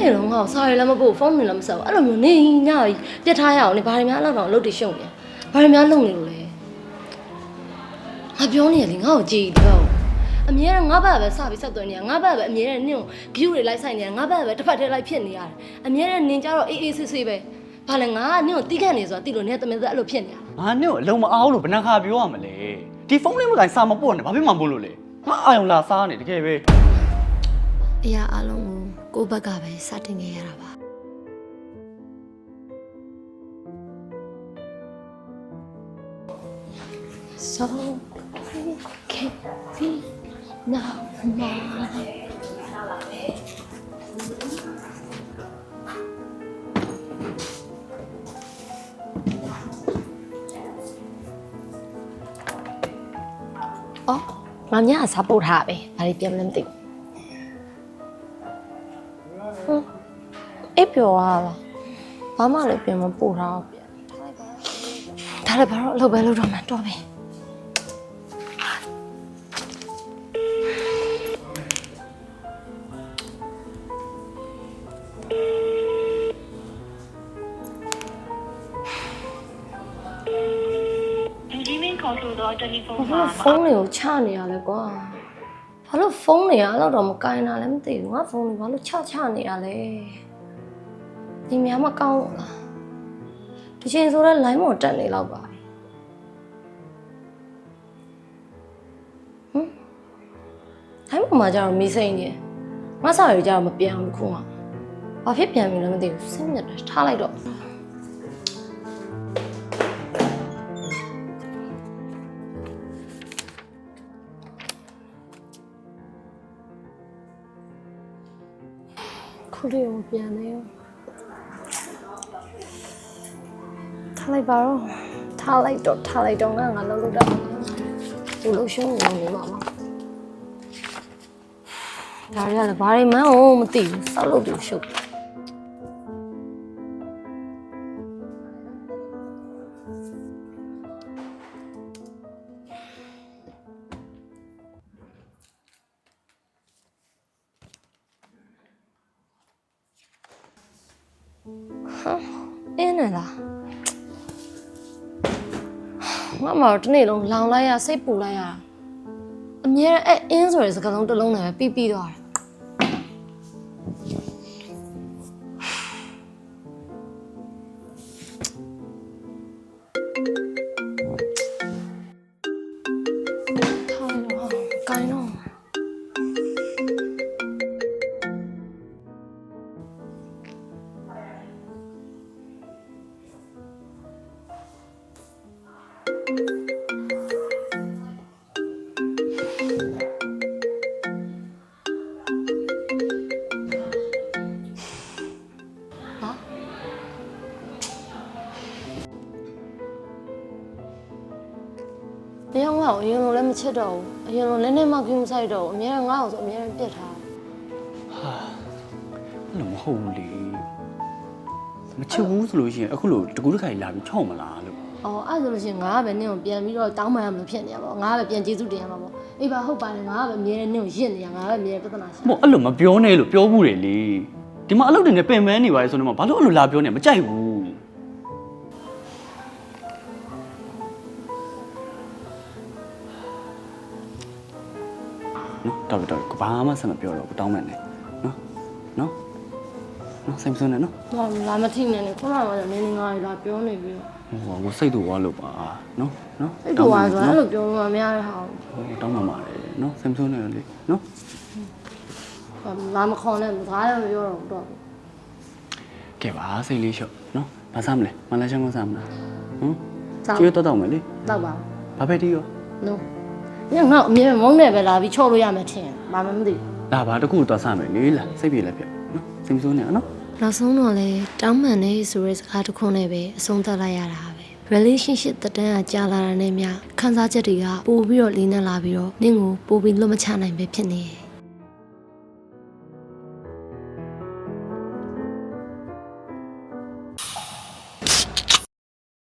နေ့လုံးငါ့ကိုစာရီလည်းမပို့ဖုန်းတွေလည်းမဆက်ဘူးအဲ့လိုမျိုးနေညပြတ်ထားရအောင်နေဘာတွေများအဲ့လောက်တော့အလုပ်တွေရှုံနေဘာတွေများလုပ်နေလို့လဲငါပြောနေရလေငါ့ကိုကြည်ဒီတော့အမြဲတမ်းငါ့ဘက်ပဲစပြီးဆက်သွင်းနေရငါ့ဘက်ပဲအမြဲတမ်းနင့်ကို view တွေလိုက်ဆိုင်နေရငါ့ဘက်ပဲတစ်ဖက်တည်းလိုက်ဖြစ်နေရတယ်အမြဲတမ်းနင်ကြတော့အေးအေးဆေးဆေးပဲဘာလဲငါကနင့်ကိုတီးခတ်နေဆိုတာတီလို့နင်ကတမင်သက်အဲ့လိုဖြစ်နေတာငါနဲ့အလုံးမအောင်လို့ဘယ်နှခါပြောရမလဲဒီဖုန်းလေးမကိုင်စာမပို့နဲ့ဘာဖြစ်မှမပို့လို့လဲငါအာယုံလာစားနေတကယ်ပဲ အရာအလုံးကို ကိုယ့်ဘက်ကပဲစတင်ခဲ့ရတာပါ So we can be now now အော်ငါမြအစားပို့ထားပဲဘာတွေပြန်မလဲမသိဘူးဟမ် အေးပြောရလားဘာမှလည်းပြန်မပို့ထားဘူးပြန်ထားလိုက်ပါဒါလည်းဘာလို့အလုပ်ပဲလုပ်တော့မှန်တော့ပြီလူကြီးမင်းခေါ်ဆိုတော့တယ်လီဖုန်းဘာမှာလို့ဖုန်းတွေကိုချနေရလဲကွာ ဘာလို့ဖုန်းတွေအဲ့လောက်တော့မကင်တာလည်းမသိဘူးငါဖုန်းတွေဘာလို့ချချနေရလဲဒီများမကောင်းဘူးလားဒီချိန်ဆိုတော့ line ပေါ်တက်နေတော့ပါဟမ် line ပေါ်မှာကျတော့မီးစိမ့်နေငါစာရီကျတော့မပြောင်းဘူးခုမှဘာဖြစ်ပြန်ပြီလဲမသိဘူးစိတ်ညစ်တယ်ထားလိုက်တော့ ခုလေးကိုပြန်နေရောထားလိုက်ပါတော့ထားလိုက်တော့ထားလိုက်တော့ငါငါလုံးလို့တော့သူလို့ရှုံးနေနေမှာမဒါရလည်းဘာတွေမှန်းအောင်မသိဘူးစောက်လို့သူရှုပ် အင်းနေလားငါမတော့ဒီနေ့လုံးလောင်လိုက်ရစိတ်ပူလိုက်ရအမြဲတမ်းအဲ့အင်းဆိုတဲ့စကားလုံးတစ်လုံးနဲ့ပဲပြီးပြီးသွားတယ် တယောက်ငါ့ကိုအရင်လိုလည်းမချစ်တော့ဘူးအရင်လိုလည်းနဲ့မှကြည့်မဆိုင်တော့ဘူးအများငါ့ကိုဆိုအများပြစ်ထားတယ်အဲ့လိုမဟုတ်ဘူးလေမချစ်ဘူးဆိုလို့ရှိရင်အခုလိုတကူးတစ်ခါကြီးလာပြီးချော့မလားလို့။အော်အဲ့ဒါဆိုလို့ရှိရင်ငါကပဲနင့်ကိုပြန်ပြီးတော့တောင်းပန်ရမလို့ဖြစ်နေရပါဘော။ငါကပဲပြန်ကျေးဇူးတင်ရမှာပေါ့။အေးပါဟုတ်ပါတယ်ငါကပဲအမြဲတမ်းနင့်ကိုရစ်နေရငါကပဲအမြဲပြဿနာရှာမဟုတ်အဲ့လိုမပြောနဲ့လို့ပြောဘူးတယ်လေဒီမှာအလုပ်တွေနဲ့ပင်ပန်းနေပါလေဆိုတော့ဘာလို့အဲ့လိုလာပြောနေမကြိုက်ဘူး နော်တော်ပြီတော်ပြီဘာမှဆက်မပြောတော့ဘူးတောင်းမှန်နေနော်နော်နော်စိတ်မဆိုးနဲ့နော်။ဟောလာမထိနဲ့လေခုနကမှနင်းနေငါလာပြောနေပြီးတော့ဟိုကိုစိတ်တူသွားလို့ပါနော်နော်အဲ့တော့ဆိုအဲ့လိုပြောမှမရတဲ့ဟာဟိုတောင်းမှပါတယ်နော်စိတ်မဆိုးနဲ့လေနော်ကိုလာမခေါ်နဲ့မသားလည်းမပြောတော့ဘူးတော့ကဲပါစိတ်လေးလျှော့နော်ဘာစားမလဲမလာချမ်းမစားမလားဟမ်။စားကျွေးတော့တော့မယ်လေတော့ပါဘာပဲတီးရော။နော်။ ညငါ့အမြဲမုန်းနေပဲလာပြီးချော့လို့ရမယ်ထင်။ဘာမှမသိဘူးလာပါတခုတော့စားမယ်လေလာစိတ်ပြေလက်ပြနော်စိတ်မဆိုးနဲ့နော်။နောက်ဆုံးတော့လေတောင်းပန်နေဆိုတဲ့စကားတစ်ခုနဲ့ပဲအဆုံးသတ်လိုက်ရတာပဲ။ relationship တက်တန်းကကြာလာတာနဲ့များခန်းစားချက်တွေကပို့ပြီးတော့လေးနက်လာပြီးတော့နင့်ကိုပို့ပြီးလွတ်မချနိုင်ပဲဖြစ်နေတယ်